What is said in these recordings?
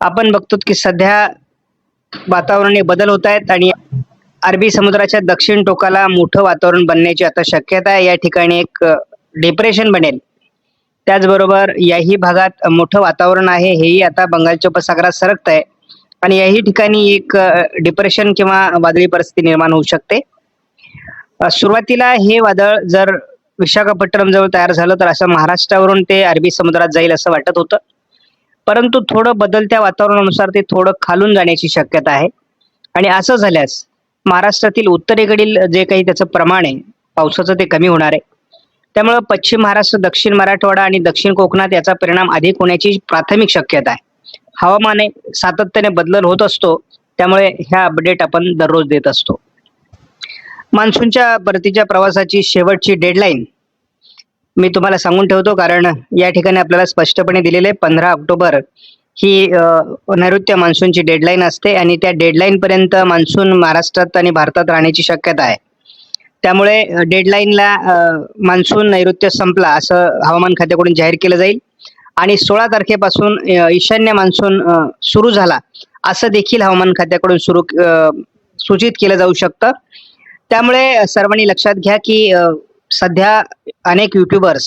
आपण बघतो की सध्या वातावरणाने बदल होत आहेत आणि अरबी समुद्राच्या दक्षिण टोकाला मोठं वातावरण बनण्याची आता शक्यता आहे. या ठिकाणी एक डिप्रेशन बनेल. त्याचबरोबर याही भागात मोठं वातावरण आहे. हेही आता बंगालच्या उपसागरात सरकत आहे आणि याही ठिकाणी एक डिप्रेशन किंवा वादळी परिस्थिती निर्माण होऊ शकते. सुरुवातीला हे वादळ जर विशाखापट्टणम जवळ तयार झालं तर असं महाराष्ट्रावरून ते अरबी समुद्रात जाईल असं वाटत होतं. परंतु थोडं बदलत्या वातावरणानुसार ते थोडं खालून जाण्याची शक्यता आहे. आणि असं झाल्यास महाराष्ट्रातील उत्तरेकडील जे काही त्याचं प्रमाण आहे पावसाचं ते कमी होणार आहे. त्यामुळं पश्चिम महाराष्ट्र दक्षिण मराठवाडा आणि दक्षिण कोकणात याचा परिणाम अधिक होण्याची प्राथमिक शक्यता आहे. हवामान सातत्याने बदल होत असतो त्यामुळे ह्या अपडेट आपण दररोज देत असतो. मान्सूनच्या परतीच्या प्रवासाची शेवटची डेडलाईन मी तुम्हाला सांगून ठेवतो कारण या ठिकाणी आपल्याला स्पष्टपणे दिलेले पंधरा ऑक्टोबर ही नैऋत्य मान्सूनची डेडलाईन असते आणि त्या डेडलाईन पर्यंत मान्सून महाराष्ट्रात आणि भारतात राहण्याची शक्यता आहे. त्यामुळे डेडलाईनला मान्सून नैऋत्य संपला असं हवामान खात्याकडून जाहीर केलं जाईल. आणि सोळा तारखेपासून ईशान्य मान्सून सुरू झाला असं देखील हवामान खात्याकडून सुरू सूचित केलं जाऊ शकतं. त्यामुळे सर्वांनी लक्षात घ्या की सध्या अनेक युट्यूबर्स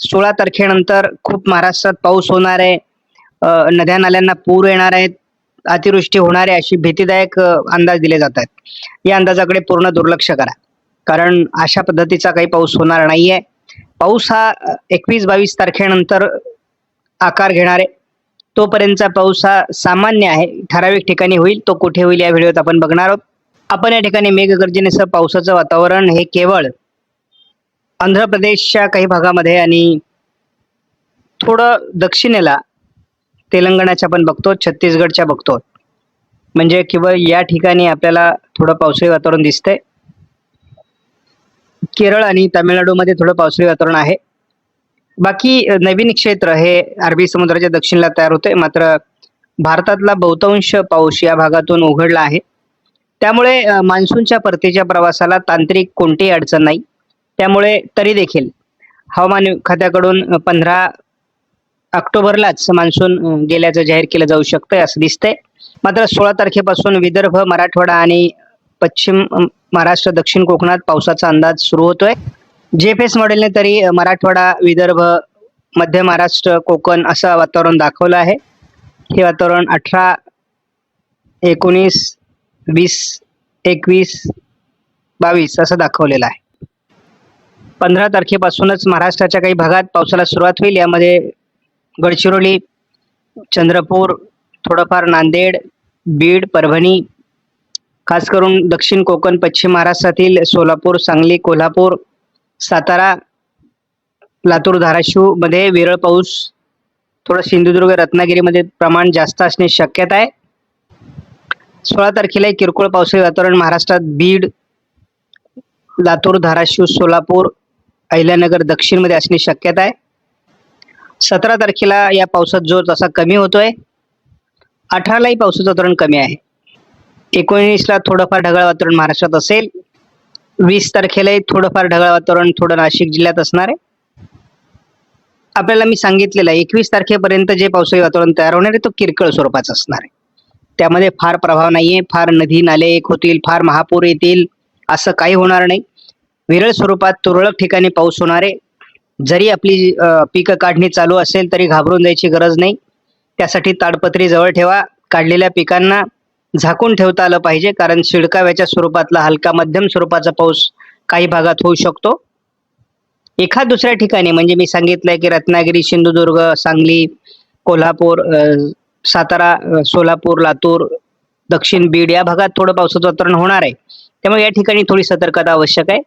सोळा तारखेनंतर खूप महाराष्ट्रात पाऊस होणार आहे. नद्या नाल्यांना पूर येणार आहेत. अतिवृष्टी होणार आहे अशी भीतीदायक अंदाज दिले जात आहेत. या अंदाजाकडे पूर्ण दुर्लक्ष करा. कारण अशा पद्धतीचा काही पाऊस होणार नाहीये. पाऊस हा एकवीस बावीस तारखेनंतर आकार घेणार आहे. तोपर्यंतचा पाऊस हा सामान्य आहे. ठराविक ठिकाणी होईल. तो कुठे होईल या व्हिडिओत आपण बघणार आहोत. आपण या ठिकाणी मेघगर्जनेसह पावसाचं वातावरण हे केवळ आंध्र प्रदेशच्या काही भागामध्ये आणि थोडं दक्षिणेला तेलंगणाच्या पण बघतो छत्तीसगडच्या बघतो. म्हणजे किंवा या ठिकाणी आपल्याला थोडं पावसाळी वातावरण दिसतंय. केरळ आणि तामिळनाडूमध्ये थोडं पावसाळी वातावरण आहे. बाकी नवीन क्षेत्र हे अरबी समुद्राच्या दक्षिणला तयार होते मात्र भारतातला बहुतांश पाऊस या भागातून उघडला आहे. त्यामुळे मान्सूनच्या परतीच्या प्रवासाला तांत्रिक कोणतीही अडचण नाही. त्यामुळे तरी देखील हवामान खात्याकडून पंधरा ऑक्टोबरलाच मान्सून गेल्याचं जाहीर केलं जाऊ शकतंय असं दिसतंय. मात्र सोळा तारखेपासून विदर्भ मराठवाडा आणि पश्चिम महाराष्ट्र दक्षिण कोकणात पावसाचा अंदाज सुरू होतोय. जेफेस मॉडेलने तरी मराठवाडा विदर्भ मध्य महाराष्ट्र कोकण असं वातावरण दाखवलं आहे. हे वातावरण अठरा एकोणीस वीस एकवीस बावीस असं दाखवलेलं आहे. पंधरा तारखेपासूनच महाराष्ट्राच्या काही भागात पावसाला सुरुवात होईल. यामध्ये गडचिरोली चंद्रपूर थोडंफार नांदेड बीड परभणी खास करून दक्षिण कोकण पश्चिम महाराष्ट्रातील सोलापूर सांगली कोल्हापूर सातारा लातूर धाराशिवमध्ये विरळ पाऊस थोडं सिंधुदुर्ग रत्नागिरीमध्ये प्रमाण जास्त असणे शक्यता आहे. सोळा तारखेला किरकोळ पावसाळी वातावरण महाराष्ट्रात बीड लातूर धाराशिव सोलापूर अहिल्यानगर दक्षिणमध्ये असणे शक्यता आहे. सतरा तारखेला या पावसात जोर तसा कमी होतोय. अठरालाही पावसाचं वातावरण कमी आहे. एकोणीसला थोडंफार ढगाळ वातावरण महाराष्ट्रात असेल. वीस तारखेलाही थोडंफार ढगाळ वातावरण थोडं नाशिक जिल्ह्यात असणार आहे. आपल्याला मी सांगितलेलं आहे एकवीस तारखेपर्यंत जे पावसाळी वातावरण तयार होणार आहे तो किरकोळ स्वरूपाचा असणार आहे. त्यामध्ये फार प्रभाव नाहीये फार नदी नाले एक होतील फार महापूर येतील असं काही होणार नाही. विरळ स्वरूपात तुरळक ठिकाणी पाऊस होणार आहे. जरी आपली पिकं काढणी चालू असेल तरी घाबरून जायची गरज नाही. त्यासाठी ताडपत्री जवळ ठेवा. काढलेल्या पिकांना झाकून ठेवता आलं पाहिजे कारण शिडकाव्याच्या स्वरूपातला हलका मध्यम स्वरूपाचा पाऊस काही भागात होऊ शकतो. एखाद दुसऱ्या ठिकाणी म्हणजे मी सांगितलंय की रत्नागिरी सिंधुदुर्ग सांगली कोल्हापूर सातारा सोलापूर लातूर दक्षिण बीड या भागात थोडं पावसाचं वातावरण होणार आहे. त्यामुळे या ठिकाणी थोडी सतर्कता आवश्यक आहे.